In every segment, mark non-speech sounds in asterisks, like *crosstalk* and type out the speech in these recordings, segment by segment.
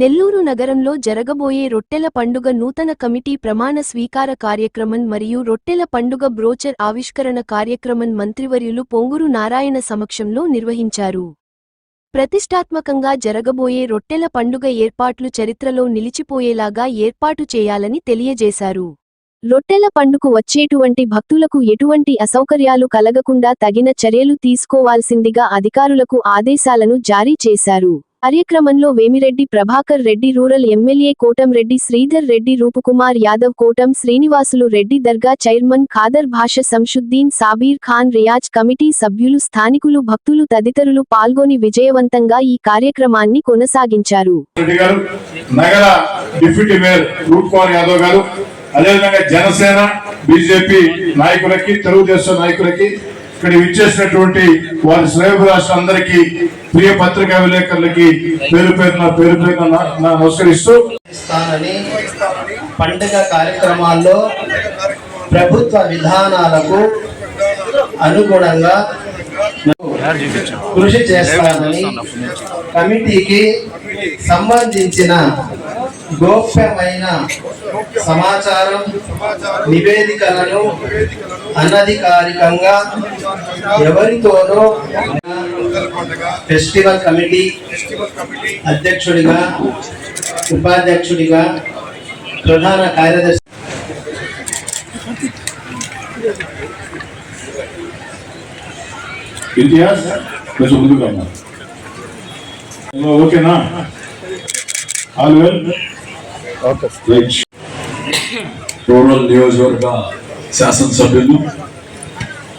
నెల్లూరు నగరంలో జరగబోయే రొట్టెల పండుగ నూతన కమిటీ ప్రమాణ స్వీకార కార్యక్రమం మరియు రొట్టెల పండుగ బ్రోచర్ ఆవిష్కరణ కార్యక్రమం మంత్రివర్యులు పొంగురు నారాయణ సమక్షంలో నిర్వహించారు. ప్రతిష్టాత్మకంగా జరగబోయే రొట్టెల పండుగ ఏర్పాట్లు చరిత్రలో నిలిచిపోయేలాగా ఏర్పాటు చేయాలని తెలియజేశారు. రొట్టెల పండుకు వచ్చేటువంటి భక్తులకు ఎటువంటి అసౌకర్యాలు కలగకుండా తగిన చర్యలు తీసుకోవాల్సిందిగా అధికారులకు ఆదేశాలను జారీ చేశారు. కార్యక్రమంలో వేమిరెడ్డి ప్రభాకర్ రెడ్డి రూరల్ ఎమ్మెల్యే కోటంరెడ్డి శ్రీధర్ రెడ్డి రూపుకుమార్ యాదవ్ కోటం శ్రీనివాసులు రెడ్డి దర్గా చైర్మన్ ఖాదర్ భాష సంషుద్దీన్ సాబీర్ ఖాన్ రియాజ్ కమిటీ సభ్యులు స్థానికులు భక్తులు తదితరులు పాల్గొని విజయవంతంగా ఈ కార్యక్రమాన్ని కొనసాగించారు. అదేవిధంగా జనసేన బీజేపీ నాయకులకి తెలుగుదేశం నాయకులకి ఇక్కడ విచ్చేసినటువంటి వారి శ్రేయభిలాషులందరికీ ప్రియ పత్రికా విలేకరులకి పేరు పేరున పేరు పేరున నా- నమస్కరిస్తూ. పండుగ కార్యక్రమాల్లో ప్రభుత్వ విధానాలకు అనుగుణంగా కృషి చేస్తానని కమిటీకి సంబంధించిన గోప్యమైన సమాచారం నివేదికలను అనధికారికంగా ఎవరితోనూ ఫెస్టివల్ కమిటీ అధ్యక్షుడిగా ఉపాధ్యక్షుడిగా ప్రధాన కార్యదర్శి ఇతిహాస్ కొంచెం ఓకేనా? All well? రూరల్ నియోజకవర్గ *coughs* శాసనసభ్యులు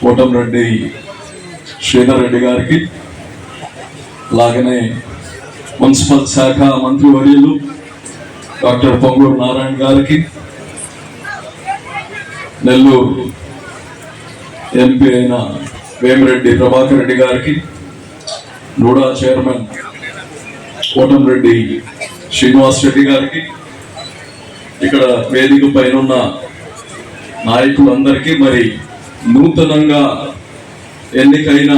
కోటంరెడ్డి శ్రీధర్ రెడ్డి గారికి అలాగనే మున్సిపల్ శాఖ మంత్రివర్యులు డాక్టర్ పొంగూరు నారాయణ గారికి నెల్లూరు ఎంపీ అయిన వేమిరెడ్డి ప్రభాకర్ రెడ్డి గారికి నూడా చైర్మన్ కోటంరెడ్డి శ్రీనివాస్ రెడ్డి గారికి ఇక్కడ వేదిక పైన ఉన్న నాయకులందరికీ మరి నూతనంగా ఎన్నికైన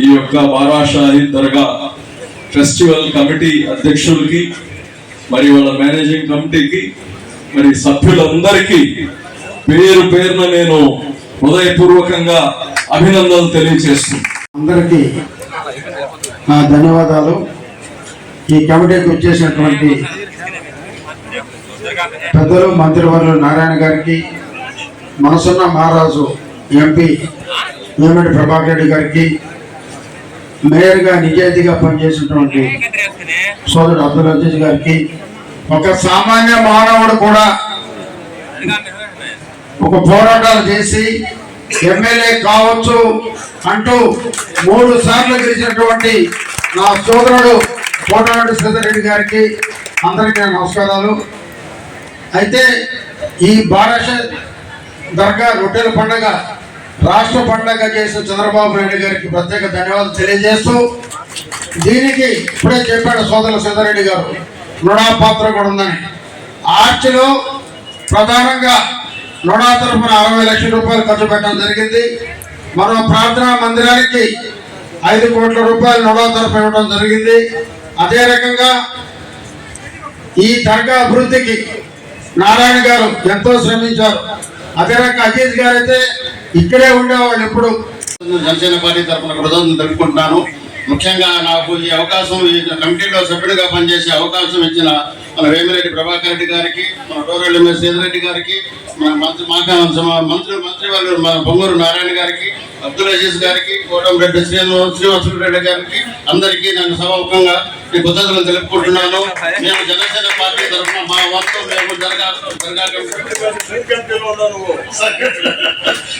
ఈ యొక్క బారాషాహి దర్గా ఫెస్టివల్ కమిటీ అధ్యక్షులకి మరి వాళ్ళ మేనేజింగ్ కమిటీకి మరి సభ్యులందరికీ పేరు పేరున నేను హృదయపూర్వకంగా అభినందనలు తెలియజేస్తున్నాను అందరికీ నా ధన్యవాదాలు. ఈ కమిటీకి వచ్చేసినటువంటి పెద్దలు మంత్రివర్యులు నారాయణ గారికి మనసున్న మహారాజు ఎంపీ వేమిడి ప్రభాకర్ రెడ్డి గారికి మేయర్గా నిజాయితీగా పనిచేసినటువంటి సోదరుడు అబ్దుల్ అజీజ్ గారికి ఒక సామాన్య మానవుడు కూడా ఒక పోరాటాలు చేసి ఎమ్మెల్యే కావచ్చు అంటూ మూడు సార్లు గెలిచినటువంటి నా సోదరుడు కోటరెడ్డి శ్రీధరెడ్డి గారికి అందరికీ నమస్కారాలు. అయితే ఈ భారత దర్గా రొట్టెల పండగ రాష్ట్ర పండగ చేసిన చంద్రబాబు నాయుడు గారికి ప్రత్యేక ధన్యవాదాలు తెలియజేస్తూ దీనికి ఇప్పుడే చెప్పాడు సోదరులు సుందరెడ్డి గారు. రుణా పాత్ర కూడా ఉందని. ఆర్చిలో ప్రధానంగా రుణా తరఫున అరవై లక్షల రూపాయలు ఖర్చు పెట్టడం జరిగింది. మరో ప్రార్థనా మందిరానికి ఐదు కోట్ల రూపాయలు నొడా తరఫు ఇవ్వడం జరిగింది. అదే రకంగా ఈ దర్గా అభివృద్ధికి నారాయణ గారు ఎంతో శ్రమించారు. అదే రకంగా అజీజ్ గారు అయితే ఇక్కడే ఉండేవాళ్ళు ఎప్పుడు. జనసేన పార్టీ తరఫున కృతజ్ఞతలు తెలుపుకుంటున్నాను. ముఖ్యంగా నాకు ఈ అవకాశం ఈ కమిటీలో సభ్యుడిగా పనిచేసే అవకాశం ఇచ్చిన మన వేమిరెడ్డి ప్రభాకర్ రెడ్డి గారికి మన రూరల్ ఎమ్మెల్యే సీతారెడ్డి గారికి మన మంత్రి మాకా మంత్రి మంత్రి వాళ్ళు మన పొంగూరు నారాయణ గారికి అబ్దుల్ అజీజ్ గారికి కోటంరెడ్డి శ్రీనివాస శ్రీనివాసులు రెడ్డి గారికి అందరికీ నేను సభాముఖంగా ఈ కృతజ్ఞతలు తెలుపుకుంటున్నాను. మేము జనసేన పార్టీ తరఫున మా వంతు మేము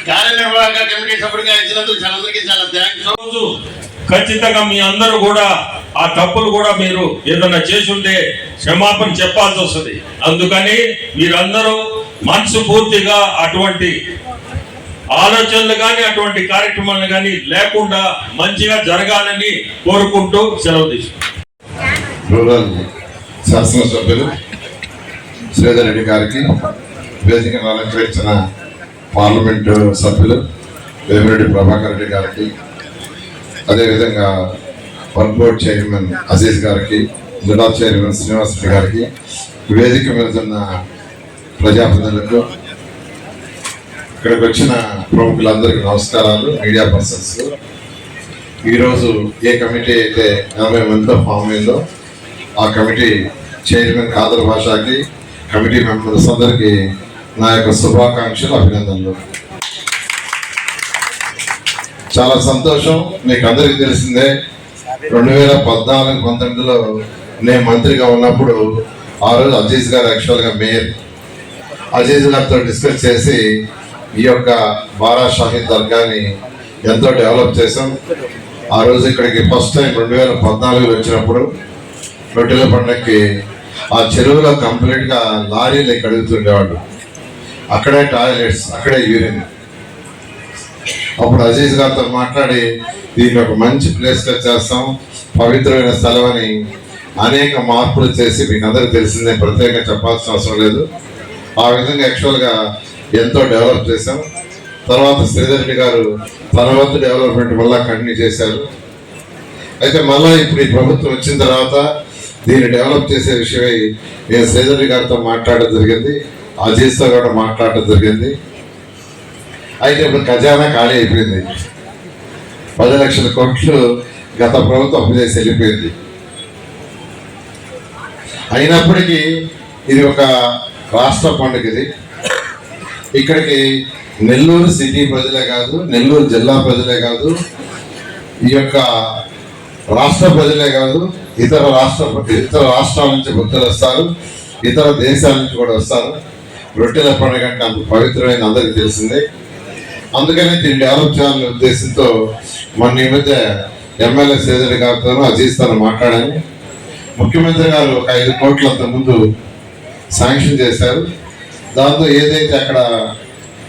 కార్యనిర్వాహక కమిటీ సభ్యుడిగా ఇచ్చినందుకు చాలా అందరికీ చాలా థ్యాంక్స్ రోజు ఖచ్చితంగా మీ అందరూ కూడా ఆ తప్పులు కూడా మీరు ఏదైనా చేసి ఉంటే క్షమాపణ చెప్పాల్సి వస్తుంది. అందుకని మీరందరూ మనసు పూర్తిగా అటువంటి ఆలోచనలు కానీ అటువంటి కార్యక్రమాలు కానీ లేకుండా మంచిగా జరగాలని కోరుకుంటూ సెలవు తీసుకుంటాం శాసనసభ్యులు శ్రీధర్ రెడ్డి గారికి వేదికను అలంకరించిన పార్లమెంటు సభ్యులు వేమిరెడ్డి ప్రభాకర్ రెడ్డి గారికి అదేవిధంగా వన్ బోర్డ్ చైర్మన్ అజీజ్ గారికి జిల్లా చైర్మన్ శ్రీనివాస్ గారికి వేదిక మీద ప్రజాప్రతినిధులకు ఇక్కడికి వచ్చిన ప్రముఖులందరికీ నమస్కారాలు మీడియా పర్సన్స్. ఈరోజు ఏ కమిటీ అయితే ఎనభై మందితో ఫామ్ అయిందో ఆ కమిటీ చైర్మన్ కాదర్ భాషకి కమిటీ మెంబర్స్ అందరికీ నా యొక్క శుభాకాంక్షలు అభినందనలు. చాలా సంతోషం. మీకు అందరికీ తెలిసిందే రెండు వేల పద్నాలుగు పంతొమ్మిదిలో నేను మంత్రిగా ఉన్నప్పుడు ఆ రోజు అజీజ్ గారు యాక్చువల్గా మేయర్ అజీజ్ గారితో డిస్కస్ చేసి ఈ యొక్క బారా షాహీద్ దర్గాని ఎంతో డెవలప్ చేసాం ఆ రోజు ఇక్కడికి ఫస్ట్ టైం రెండు వేల పద్నాలుగులో వచ్చినప్పుడు రొట్టెల పండక్కి ఆ చెరువులో కంప్లీట్గా లారీలు కడుగుతుండేవాళ్ళు అక్కడే టాయిలెట్స్ అక్కడే యూరిన్ అప్పుడు అజీజ్ గారితో మాట్లాడి దీన్ని ఒక మంచి ప్లేస్గా చేస్తాం పవిత్రమైన స్థలం అని అనేక మార్పులు చేసి మీకు అందరికి తెలిసిందే. ప్రత్యేకంగా చెప్పాల్సిన అవసరం లేదు. ఆ విధంగా యాక్చువల్గా ఎంతో డెవలప్ చేశాం. తర్వాత శ్రీధర్ గారు తర్వాత డెవలప్మెంట్ మళ్ళీ కంటిన్యూ చేశారు. అయితే మళ్ళీ ఇప్పుడు ఈ ప్రభుత్వం వచ్చిన తర్వాత దీన్ని డెవలప్ చేసే విషయమై నేను శ్రీధర్ గారితో మాట్లాడడం జరిగింది. అజీజ్తో కూడా మాట్లాడడం జరిగింది. అయితే ఇప్పుడు ఖజానా ఖాళీ అయిపోయింది. పది లక్షల కోట్లు గత ప్రభుత్వం అప్పు చేసి వెళ్ళిపోయింది. అయినప్పటికీ ఇది ఒక రాష్ట్ర పండుగ ఇది ఇక్కడికి నెల్లూరు సిటీ ప్రజలే కాదు నెల్లూరు జిల్లా ప్రజలే కాదు ఈ యొక్క రాష్ట్ర ప్రజలే కాదు ఇతర రాష్ట్ర ఇతర రాష్ట్రాల నుంచి భక్తులు వస్తారు ఇతర దేశాల నుంచి కూడా వస్తారు. రొట్టెల పండుగ అంటే అంత పవిత్రమైన అందరికీ తెలిసిందే. అందుకని దీన్ని డెవలప్ చేయాలనే ఉద్దేశంతో మొన్న ఈ మధ్య ఎమ్మెల్యే సేదరి గారితోనూ అజీజ్ తను మాట్లాడాను. ముఖ్యమంత్రి గారు ఒక ఐదు కోట్ల అంత ముందు శాంక్షన్ చేశారు. దాంతో ఏదైతే అక్కడ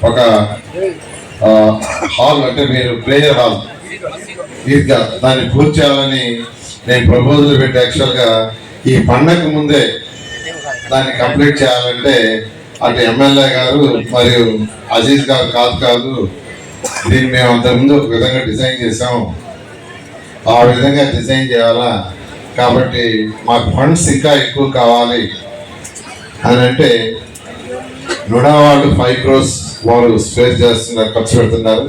ఒక హాల్ అంటే మీరు ప్రేయర్ హాల్ ఈద్గా దాన్ని పూర్తి చేయాలని నేను ప్రపోజల్ పెట్టి. యాక్చువల్గా ఈ పండగ ముందే దాన్ని కంప్లీట్ చేయాలంటే అటు ఎమ్మెల్యే గారు మరియు అజీజ్ గారు కాదు కాదు దీన్ని మేము అంతకుముందు ఒక విధంగా డిజైన్ చేసాము ఆ విధంగా డిజైన్ చేయాలా కాబట్టి మాకు ఫండ్స్ ఇంకా ఎక్కువ కావాలి అని అంటే నుడా వాళ్ళు ఫైవ్ క్రోస్ వారు స్పేర్ చేస్తున్నారు ఖర్చు పెడుతున్నారు.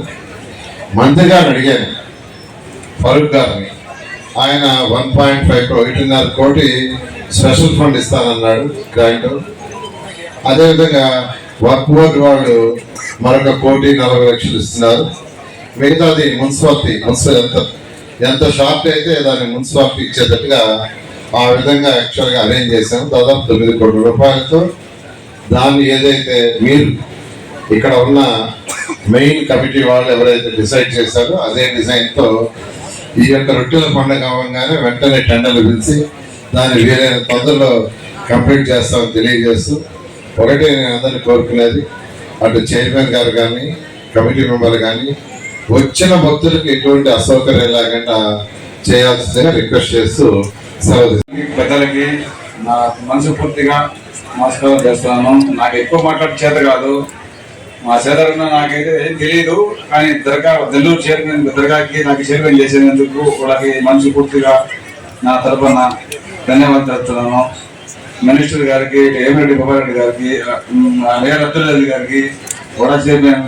మంత్రి గారిని అడిగాను ఫరూక్ గారిని. ఆయన వన్ పాయింట్ ఫైవ్ క్రో ఒకటిన్నర కోటి స్పెషల్ ఫండ్ ఇస్తానన్నాడు గ్రాంట్. అదేవిధంగా వర్క్ బోర్డు వాళ్ళు మరొక కోటి నలభై లక్షలు ఇస్తున్నారు. మిగతాది మున్సిపాలిటీ మున్సిపల్ ఎంత? ఎంత షార్ట్ అయితే దాన్ని మున్సిపాలిటీ ఇచ్చేటట్టుగా ఆ విధంగా యాక్చువల్గా అరేంజ్ చేశాము. దాదాపు తొమ్మిది కోట్ల రూపాయలతో దాన్ని ఏదైతే మీరు ఇక్కడ ఉన్న మెయిన్ కమిటీ వాళ్ళు ఎవరైతే డిసైడ్ చేశారో అదే డిజైన్తో ఈ యొక్క రొట్టెల పండుగ అవ్వగానే వెంటనే టెండర్లు పిలిచి దాన్ని వీలైన తొందరలో కంప్లీట్ చేస్తామని తెలియజేస్తూ ఒకటే నేను అందరిని కోరుకునేది. అటు చైర్మన్ గారు కానీ కమిటీ మెంబర్ కానీ వచ్చిన భక్తులకు ఎటువంటి అసౌకర్యం లేకుండా చేయాల్సిందిగా రిక్వెస్ట్ చేస్తూ సెలవు పెద్దలకి నా మనస్ఫూర్తిగా నమస్కారం చేస్తున్నాను. నాకు ఎక్కువ మాట్లాడే చేత కాదు. మా చేతన నాకైతే ఏం తెలియదు కానీ దర్గా నెల్లూరు చైర్మన్ దర్గాకి నాకు చైర్మన్ చేసినందుకు వాళ్ళకి మనస్ఫూర్తిగా నా తరపున ధన్యవాదాలు తెలుపుతున్నాను. మినిస్టర్ గారికి ఏమిరెడ్డి బాబారెడ్డి గారికి మేయర్ అబ్దుల్ గారికి కూడా చైర్మన్